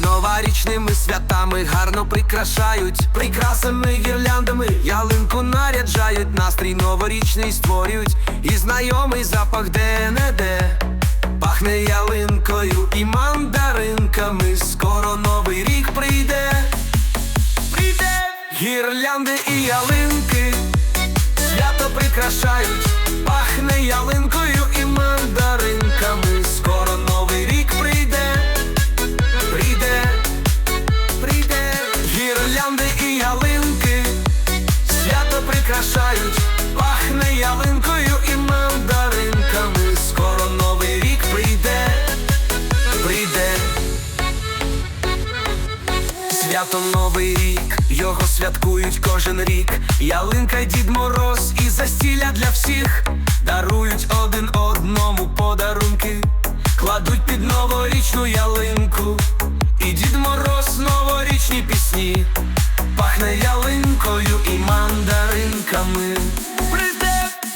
новорічними святами гарно прикрашають. Прикрасами гірляндами ялинку наряджають, настрій новорічний створюють, і знайомий запах де-не-де Пахне ялинкою і мандаринками, скоро новий рік прийде, прийде гірлянди і ялинки, свято прикрашають, пахне ялинкою прикрашають, пахне ялинкою і мандаринками, скоро новий рік прийде, прийде. Свято Новий рік, його святкують кожен рік. Ялинка Дід Мороз і застілля для всіх. Дарують один одному подарунки, кладуть під новорічну ялинку, і Дід Мороз новорічні пісні,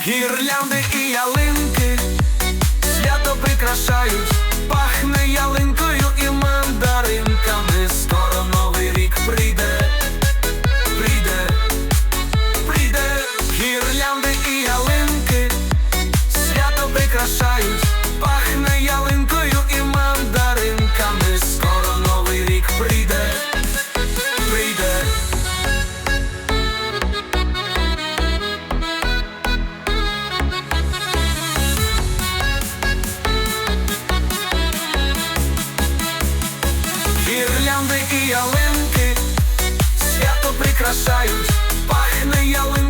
гірлянди і ялинки, свято прикрашають, ялинки. Свято прикрашають, пахне ялинкою